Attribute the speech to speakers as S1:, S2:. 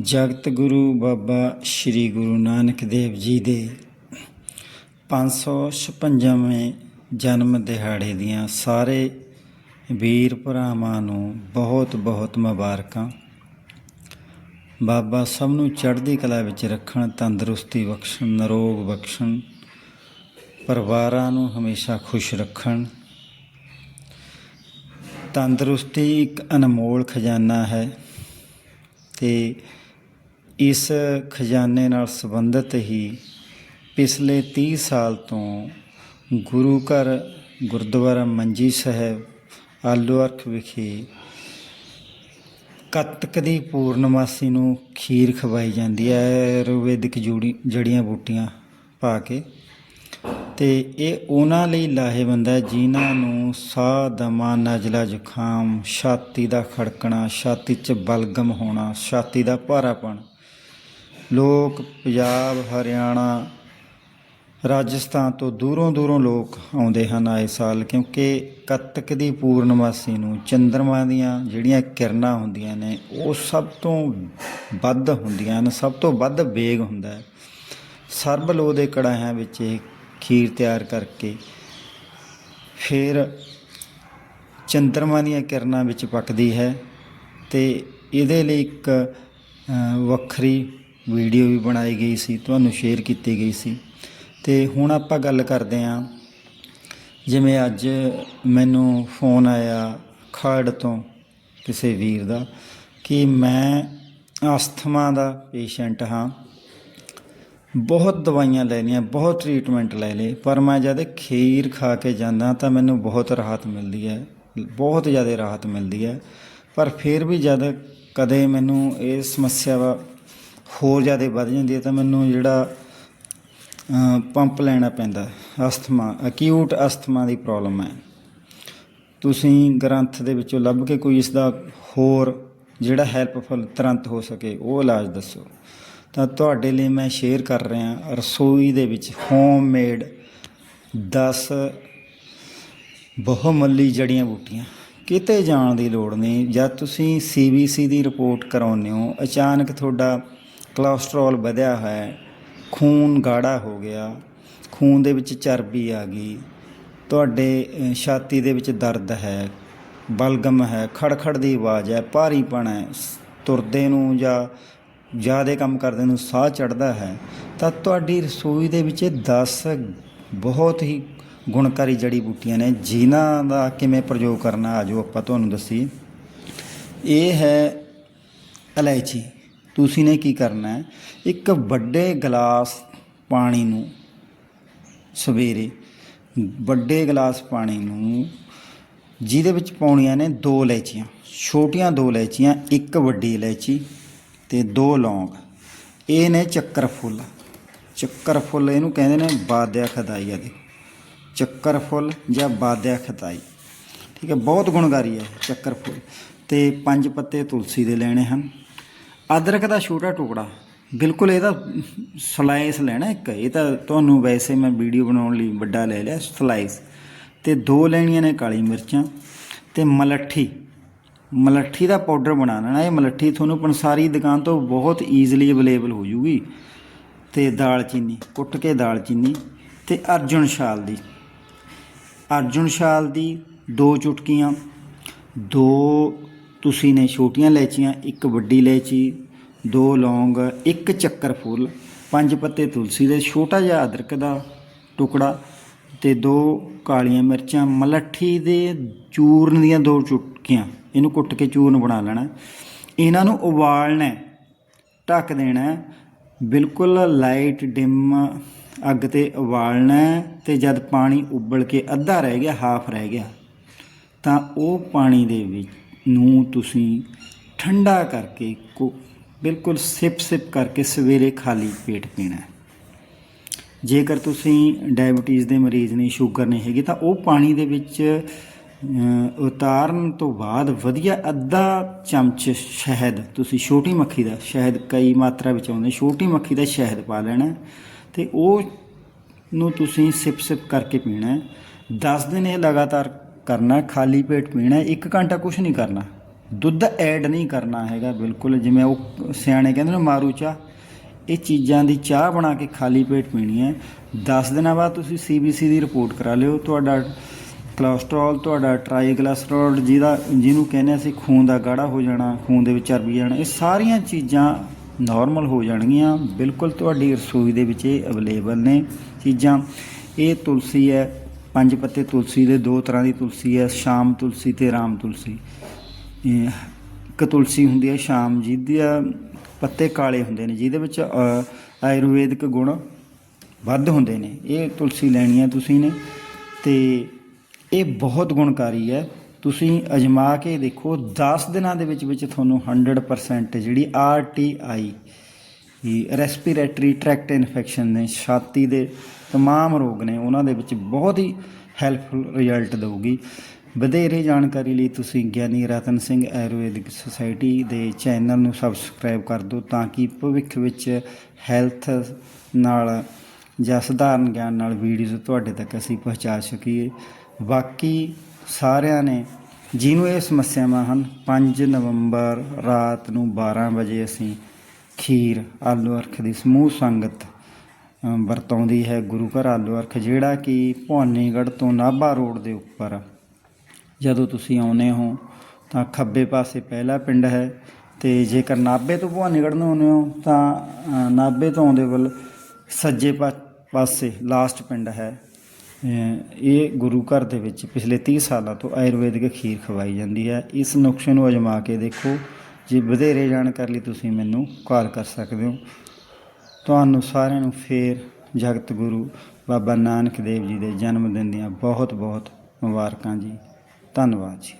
S1: ਜਗਤ ਗੁਰੂ ਬਾਬਾ ਸ੍ਰੀ ਗੁਰੂ ਨਾਨਕ ਦੇਵ ਜੀ ਦੇ 556ਵੇਂ ਜਨਮ ਦਿਹਾੜੇ ਦੀਆਂ ਸਾਰੇ ਵੀਰ ਭਰਾਵਾਂ ਨੂੰ ਬਹੁਤ ਬਹੁਤ ਮੁਬਾਰਕਾਂ। ਬਾਬਾ ਸਭ ਨੂੰ ਚੜ੍ਹਦੀ ਕਲਾ ਵਿੱਚ ਰੱਖਣ, ਤੰਦਰੁਸਤੀ ਬਖਸ਼ਣ, ਨਿਰੋਗ ਬਖਸ਼ਣ, ਪਰਿਵਾਰਾਂ ਨੂੰ ਹਮੇਸ਼ਾ ਖੁਸ਼ ਰੱਖਣ। ਤੰਦਰੁਸਤੀ ਇੱਕ ਅਨਮੋਲ ਖਜ਼ਾਨਾ ਹੈ ਤੇ ਇਸ ਖਜ਼ਾਨੇ ਨਾਲ ਸੰਬੰਧਿਤ ਹੀ ਪਿਛਲੇ 30 ਸਾਲ ਤੋਂ ਗੁਰੂ ਘਰ ਗੁਰਦੁਆਰਾ ਮੰਜੀ ਸਾਹਿਬ, ਆਲੂ ਅਰਖ ਵਿਖੇ ਕੱਤਕ ਦੀ ਪੂਰਨਮਾਸੀ ਨੂੰ ਖੀਰ ਖਵਾਈ ਜਾਂਦੀ ਹੈ ਆਯੁਰਵੈਦਿਕ ਜੂੜੀ, ਜੜੀਆਂ ਬੂਟੀਆਂ ਪਾ ਕੇ। ਤੇ ਇਹ ਉਹਨਾਂ ਲਈ ਲਾਹੇਵੰਦ ਹੈ ਜਿਨ੍ਹਾਂ ਨੂੰ ਸਾਹ ਦਮਾ ਨਜ਼ਲਾ ਜ਼ੁਕਾਮ, ਛਾਤੀ ਦਾ ਖੜਕਣਾ, ਛਾਤੀ 'ਚ ਬਲਗਮ ਹੋਣਾ, ਛਾਤੀ ਦਾ ਭਾਰਾਪਣ ਲੋਕ ਪੰਜਾਬ, ਹਰਿਆਣਾ, ਰਾਜਸਥਾਨ ਤੋਂ ਦੂਰੋਂ ਦੂਰੋਂ ਲੋਕ ਆਉਂਦੇ ਹਨ ਆਏ ਸਾਲ, ਕਿਉਂਕਿ ਕੱਤਕ ਦੀ ਪੂਰਨਮਾਸੀ ਨੂੰ ਚੰਦਰਮਾ ਦੀਆਂ ਜਿਹੜੀਆਂ ਕਿਰਨਾਂ ਹੁੰਦੀਆਂ ਨੇ, ਉਹ ਸਭ ਤੋਂ ਵੱਧ ਹੁੰਦੀਆਂ ਹਨ, ਸਭ ਤੋਂ ਵੱਧ ਵੇਗ ਹੁੰਦਾ ਹੈ। ਸਰਬ ਲੋ ਦੇ ਕੜਾਹਿਆਂ ਵਿੱਚ ਇਹ ਖੀਰ ਤਿਆਰ ਕਰਕੇ ਫਿਰ ਚੰਦਰਮਾ ਦੀਆਂ ਕਿਰਨਾਂ ਵਿੱਚ ਪੱਕਦੀ ਹੈ ਤੇ ਇਹਦੇ ਲਈ ਇੱਕ ਵੱਖਰੀ ਵੀਡੀਓ ਵੀ ਬਣਾਈ ਗਈ ਸੀ, ਤੁਹਾਨੂੰ ਸ਼ੇਅਰ ਕੀਤੀ ਗਈ ਸੀ। ਤੇ ਹੁਣ ਆਪਾਂ ਗੱਲ ਕਰਦੇ ਹਾਂ, ਜਿਵੇਂ ਅੱਜ ਮੈਨੂੰ ਫੋਨ ਆਇਆ ਖਰੜ ਤੋਂ ਕਿਸੇ ਵੀਰ ਦਾ ਕਿ ਮੈਂ ਅਸਥਮਾ ਦਾ ਪੇਸ਼ੈਂਟ ਹਾਂ। ਬਹੁਤ ਦਵਾਈਆਂ ਲੈ ਲਈਆਂ, ਬਹੁਤ ਟ੍ਰੀਟਮੈਂਟ ਲੈ ਲਏ, ਪਰ ਮੈਂ ਜਦ ਖੀਰ ਖਾ ਕੇ ਜਾਂਦਾ ਤਾਂ ਮੈਨੂੰ ਬਹੁਤ ਰਾਹਤ ਮਿਲਦੀ ਹੈ, ਬਹੁਤ ਜ਼ਿਆਦਾ ਰਾਹਤ ਮਿਲਦੀ ਹੈ। ਪਰ ਫਿਰ ਵੀ ਜਦ ਕਦੇ ਮੈਨੂੰ ਇਹ ਸਮੱਸਿਆ ਵਾ ਹੋਰ ਜ਼ਿਆਦਾ ਵੱਧ ਜਾਂਦੀ ਹੈ ਤਾਂ ਮੈਨੂੰ ਜਿਹੜਾ ਪੰਪ ਲੈਣਾ ਪੈਂਦਾ ਅਸਥਮਾ ਅਕਿਊਟ ਅਸਥਮਾ ਦੀ ਪ੍ਰੋਬਲਮ ਹੈ। ਤੁਸੀਂ ਗ੍ਰੰਥ ਦੇ ਵਿੱਚੋਂ ਲੱਭ ਕੇ ਕੋਈ ਇਸ ਦਾ ਹੋਰ ਜਿਹੜਾ ਹੈਲਪਫੁਲ ਤੁਰੰਤ ਹੋ ਸਕੇ, ਉਹ ਇਲਾਜ ਦੱਸੋ। ਤਾਂ ਤੁਹਾਡੇ ਲਈ ਮੈਂ ਸ਼ੇਅਰ ਕਰ ਰਿਹਾ, ਰਸੋਈ ਦੇ ਵਿੱਚ ਹੋਮ ਮੇਡ 10 ਬਹੁਮੱਲੀ ਜੜੀਆਂ ਬੂਟੀਆਂ। ਕਿਤੇ ਜਾਣ ਦੀ ਲੋੜ ਨਹੀਂ, ਜਦ ਤੁਸੀਂ ਸੀਬੀਸੀ ਦੀ ਰਿਪੋਰਟ ਕਰਾਉਂਦੇ ਹੋ, ਅਚਾਨਕ ਤੁਹਾਡਾ ਕੋਲੇਸਟ੍ਰੋਲ ਵਧਿਆ ਹੈ, ਖੂਨ ਗਾੜਾ ਹੋ ਗਿਆ, ਖੂਨ ਦੇ ਵਿੱਚ ਚਰਬੀ ਆ ਗਈ, ਤੁਹਾਡੇ ਛਾਤੀ ਦੇ ਵਿੱਚ ਦਰਦ ਹੈ, ਬਲਗਮ ਹੈ, ਖੜਖੜ ਦੀ ਆਵਾਜ਼ ਹੈ, ਭਾਰੀਪਣ ਹੈ ਤੁਰਦੇ ਨੂੰ ਜਾਂ ਜ਼ਿਆਦਾ ਕੰਮ ਕਰਦੇ ਨੂੰ ਸਾਹ ਚੜਦਾ ਹੈ, ਤਾਂ ਤੁਹਾਡੀ ਰਸੋਈ ਦੇ ਵਿੱਚ 10 ਬਹੁਤ ਹੀ ਗੁਣਕਾਰੀ ਜੜੀ ਬੂਟੀਆਂ ਨੇ, ਜਿਨ੍ਹਾਂ ਦਾ ਕਿਵੇਂ ਪ੍ਰਯੋਗ ਕਰਨਾ, ਆਜੋ ਆਪਾਂ ਤੁਹਾਨੂੰ ਦੱਸੀ ਇਹ ਹੈ ਇਲਾਇਚੀ। ਤੁਸੀਂ ਨੇ ਕੀ ਕਰਨਾ ਹੈ? ਇੱਕ ਵੱਡੇ ਗਲਾਸ ਪਾਣੀ ਨੂੰ ਸਵੇਰੇ, ਵੱਡੇ ਗਲਾਸ ਪਾਣੀ ਨੂੰ ਜਿਹਦੇ ਵਿੱਚ ਪਾਉਣੀਆਂ ਨੇ ਦੋ ਇਲਾਇਚੀਆਂ, ਛੋਟੀਆਂ ਦੋ ਇਲਾਇਚੀਆਂ, ਇੱਕ ਵੱਡੀ ਇਲਾਇਚੀ ਤੇ ਦੋ ਲੌਂਗ। ਇਹ ਨੇ ਚੱਕਰ ਫੁੱਲ। ਚੱਕਰ ਫੁੱਲ ਇਹਨੂੰ ਕਹਿੰਦੇ ਨੇ ਬਾਦਿਆ ਖਦਾਈ ਆ ਦੇਖੋ ਚੱਕਰ ਫੁੱਲ ਜਾਂ ਬਾਦਿਆ ਖਦਾਈ। ਠੀਕ ਹੈ, ਬਹੁਤ ਗੁਣਕਾਰੀ ਹੈ ਚੱਕਰ ਫੁੱਲ। ਤੇ ਪੰਜ ਪੱਤੇ ਤੁਲਸੀ ਦੇ ਲੈਣੇ ਹਨ। ਅਦਰਕ ਦਾ ਛੋਟਾ ਟੁਕੜਾ। ਬਿਲਕੁਲ ਇਹਦਾ ਸਲਾਈਸ ਲੈਣਾ ਇੱਕ। ਇਹ ਤਾਂ ਤੁਹਾਨੂੰ ਵੈਸੇ ਮੈਂ ਵੀਡੀਓ ਬਣਾਉਣ ਲਈ ਵੱਡਾ ਲੈ ਲਿਆ ਸਲਾਈਸ ਤੇ ਦੋ ਲੈਣੀਆਂ ਨੇ ਕਾਲੀ ਮਿਰਚਾਂ ਤੇ ਮਲੱਠੀ। ਮਲੱਠੀ ਦਾ ਪਾਊਡਰ ਬਣਾ ਲੈਣਾ। ਇਹ ਮਲੱਠੀ ਤੁਹਾਨੂੰ ਪੰਸਾਰੀ ਦੁਕਾਨ ਤੋਂ ਬਹੁਤ ਈਜ਼ੀਲੀ ਅਵੇਲੇਬਲ ਹੋ ਜੂਗੀ। ਤੇ ਦਾਲਚੀਨੀ, ਕੁੱਟ ਕੇ ਦਾਲਚੀਨੀ ਤੇ ਅਰਜੁਨ ਸ਼ਾਲ ਦੀ। ਅਰਜੁਨ ਸ਼ਾਲ ਦੀ ਦੋ ਚੁਟਕੀਆਂ, ਦੋ ਤੁਸੀਂ ਨੇ ਛੋਟੀਆਂ ਇਲਾਇਚੀਆਂ ਇੱਕ ਵੱਡੀ ਇਲਾਇਚੀ ਦੋ ਲੌਂਗ, ਇੱਕ ਚੱਕਰ ਫੁੱਲ, ਪੰਜ ਪੱਤੇ ਤੁਲਸੀ ਦੇ ਛੋਟਾ ਜਿਹਾ ਅਦਰਕ ਦਾ ਟੁਕੜਾ ਤੇ ਦੋ ਕਾਲੀਆਂ ਮਿਰਚਾਂ, ਮਲੱਠੀ ਦੇ ਚੂਰਨ ਦੀਆਂ ਦੋ ਚੁਟਕੀਆਂ। ਇਹਨੂੰ ਕੁੱਟ ਕੇ ਚੂਰਨ ਬਣਾ ਲੈਣਾ। ਇਹਨਾਂ ਨੂੰ ਉਬਾਲਣਾ ਢੱਕ ਦੇਣਾ ਬਿਲਕੁਲ ਲਾਈਟ ਡਿਮ ਅੱਗ ਤੇ ਉਬਾਲਣਾ ਹੈ ਤੇ ਜਦ ਪਾਣੀ ਉਬਲ ਕੇ ਅੱਧਾ ਰਹਿ ਗਿਆ, ਹਾਫ ਰਹਿ ਗਿਆ, ਤਾਂ ਉਹ ਪਾਣੀ ਦੇ ਵਿੱਚ ਨੂੰ ਤੁਸੀਂ ਠੰਡਾ ਕਰਕੇ ਕੋ ਬਿਲਕੁਲ ਸਿਪ ਸਿਪ ਕਰਕੇ ਸਵੇਰੇ ਖਾਲੀ ਪੇਟ ਪੀਣਾ ਹੈ। ਜੇਕਰ ਤੁਸੀਂ ਡਾਇਬੀਟੀਜ਼ ਦੇ ਮਰੀਜ਼ ਨੇ, ਸ਼ੂਗਰ ਨਹੀਂ ਹੈਗੀ, ਤਾਂ ਉਹ ਪਾਣੀ ਦੇ ਵਿੱਚ ਉਤਾਰਨ ਤੋਂ ਬਾਅਦ ਵਧੀਆ ਅੱਧਾ ਚਮਚ ਸ਼ਹਿਦ, ਤੁਸੀਂ ਛੋਟੀ ਮੱਖੀ ਦਾ ਸ਼ਹਿਦ ਕਈ ਮਾਤਰਾ ਵਿੱਚ ਆਉਂਦੇ, ਛੋਟੀ ਮੱਖੀ ਦਾ ਸ਼ਹਿਦ ਪਾ ਲੈਣਾ ਹੈ ਤੇ ਉਹ ਨੂੰ ਤੁਸੀਂ ਸਿਪ ਸਿਪ ਕਰਕੇ ਪੀਣਾ ਹੈ। 10 ਦਿਨ ਇਹ ਲਗਾਤਾਰ ਕਰਨਾ ਖਾਲੀ ਪੇਟ ਪੀਣਾ ਹੈ, ਇੱਕ ਘੰਟਾ ਕੁਝ ਨਹੀਂ ਕਰਨਾ। ਦੁੱਧ ਐਡ ਨਹੀਂ ਕਰਨਾ ਹੈਗਾ ਬਿਲਕੁਲ। ਜਿਵੇਂ ਉਹ ਸਿਆਣੇ ਕਹਿੰਦੇ ਨੇ ਮਾਰੂ ਚਾਹ। ਇਹ ਚੀਜ਼ਾਂ ਦੀ ਚਾਹ ਬਣਾ ਕੇ ਖਾਲੀ ਪੇਟ ਪੀਣੀ ਹੈ। 10 ਦਿਨਾਂ ਬਾਅਦ ਤੁਸੀਂ ਸੀਬੀਸੀ ਦੀ ਰਿਪੋਰਟ ਕਰਾ ਲਿਓ। ਤੁਹਾਡਾ ਕੋਲੇਸਟ੍ਰੋਲ ਤੁਹਾਡਾ ਟ੍ਰਾਈਗਲਾਈਸਰੋਲ ਜਿਹਦਾ ਜਿਹਨੂੰ ਕਹਿੰਦੇ ਅਸੀਂ ਖੂਨ ਦਾ ਗਾੜਾ ਹੋ ਜਾਣਾ ਖੂਨ ਦੇ ਵਿੱਚ ਚਰਬੀ ਜਾਣਾ ਇਹ ਸਾਰੀਆਂ ਚੀਜ਼ਾਂ ਨਾਰਮਲ ਹੋ ਜਾਣਗੀਆਂ। ਬਿਲਕੁਲ ਤੁਹਾਡੀ ਰਸੋਈ ਦੇ ਵਿੱਚ ਇਹ ਅਵੇਲੇਬਲ ਨੇ ਚੀਜ਼ਾਂ। ਇਹ ਤੁਲਸੀ ਹੈ ਪੰਜ ਪੱਤੇ ਤੁਲਸੀ ਦੇ ਦੋ ਤਰ੍ਹਾਂ ਦੀ ਤੁਲਸੀ ਹੈ ਸ਼ਾਮ ਤੁਲਸੀ ਤੇ ਰਾਮ ਤੁਲਸੀ। ਇੱਕ ਤੁਲਸੀ ਹੁੰਦੀ ਹੈ ਸ਼ਾਮ ਜਿਹਦੇ ਪੱਤੇ ਕਾਲੇ ਹੁੰਦੇ ਨੇ ਜਿਹਦੇ ਵਿੱਚ ਅ, ਆਯੁਰਵੈਦਿਕ ਗੁਣ ਵੱਧ ਹੁੰਦੇ ਨੇ। ਇਹ ਤੁਲਸੀ ਲੈਣੀ ਹੈ ਤੁਸੀਂ ਨੇ ਤੇ ਇਹ ਬਹੁਤ ਗੁਣਕਾਰੀ ਹੈ। ਤੁਸੀਂ ਅਜਮਾ ਕੇ ਦੇਖੋ 10 ਦਿਨਾਂ ਦੇ ਵਿੱਚ ਵਿੱਚ ਤੁਹਾਨੂੰ 100% ਜਿਹੜੀ ਆਰਟੀਆਈ ਇਹ ਰੈਸਪੀਰੇਟਰੀ ਟਰੈਕਟ ਇਨਫੈਕਸ਼ਨ ਨੇ ਛਾਤੀ ਦੇ तमाम ਰੋਗ ਨੇ ਉਹਨਾਂ ਦੇ ਵਿੱਚ ਬਹੁਤ ਹੀ ਹੈਲਪਫੁਲ ਰਿਜ਼ਲਟ ਦੇਊਗੀ ਵਧੇਰੇ ਜਾਣਕਾਰੀ ਲਈ ਤੁਸੀਂ ਗਿਆਨੀ ਰਤਨ ਸਿੰਘ ਆਯੁਰਵੈਦਿਕ ਸੁਸਾਇਟੀ ਦੇ ਚੈਨਲ ਨੂੰ ਸਬਸਕ੍ਰਾਈਬ ਕਰ ਦਿਓ ਤਾਂ ਕਿ ਭਵਿੱਖ ਵਿੱਚ ਹੈਲਥ ਨਾਲ ਜਾਂ ਸਧਾਰਨ ਗਿਆਨ ਨਾਲ ਵੀਡੀਓਜ਼ ਤੁਹਾਡੇ ਤੱਕ ਅਸੀਂ ਪਹੁੰਚਾ ਸਕੀਏ ਬਾਕੀ ਸਾਰਿਆਂ ਨੇ ਜਿਹਨੂੰ ਇਹ ਸਮੱਸਿਆਵਾਂ ਹਨ 5 ਨਵੰਬਰ ਰਾਤ ਨੂੰ 12 ਵਜੇ ਅਸੀਂ ਖੀਰ ਆਲੂ ਅਰਖ ਦੀ ਸਮੂਹ ਸੰਗਤ ਅ, ਵਰਤਾਉਂਦੀ ਹੈ ਗੁਰੂ ਘਰ ਆਲੂ ਅਰਖ, ਜਿਹੜਾ ਕਿ ਭਵਾਨੀਗੜ੍ਹ ਤੋਂ ਨਾਭਾ ਰੋਡ ਦੇ ਉੱਪਰ। ਜਦੋਂ ਤੁਸੀਂ ਆਉਨੇ ਹੋ, ਤਾਂ ਖੱਬੇ ਪਾਸੇ ਪਹਿਲਾ ਪਿੰਡ ਹੈ ਤੇ ਜੇਕਰ ਨਾਭੇ ਤੋਂ ਭਵਾਨੀਗੜ੍ਹ ਨੂੰ ਆਉਨੇ ਹੋ, ਤਾਂ ਨਾਭੇ ਤੋਂ ਆਉਂਦੇ ਵੱਲ ਸੱਜੇ ਪਾ- ਪਾਸੇ ਲਾਸਟ ਪਿੰਡ ਹੈ। ਇਹ ਗੁਰੂ ਘਰ ਦੇ ਵਿੱਚ ਪਿਛਲੇ 30 ਸਾਲਾਂ ਤੋਂ ਆਯੁਰਵੈਦਿਕ ਖੀਰ ਖਵਾਈ ਜਾਂਦੀ ਹੈ। ਇਸ ਨੁਕਸੇ ਨੂੰ ਅਜਮਾ ਕੇ ਦੇਖੋ। ਜੇ ਵਧੇਰੇ ਜਾਣਕਾਰੀ ਲਈ ਤੁਸੀਂ ਮੈਨੂੰ ਕਾਲ ਕਰ ਸਕਦੇ ਹੋ। ਤੁਹਾਨੂੰ ਸਾਰਿਆਂ ਨੂੰ ਫੇਰ ਜਗਤ ਗੁਰੂ ਬਾਬਾ ਨਾਨਕ ਦੇਵ ਜੀ ਦੇ ਜਨਮ ਦਿਨ ਦੀਆਂ ਬਹੁਤ ਬਹੁਤ ਮੁਬਾਰਕਾਂ ਜੀ। ਧੰਨਵਾਦ ਜੀ।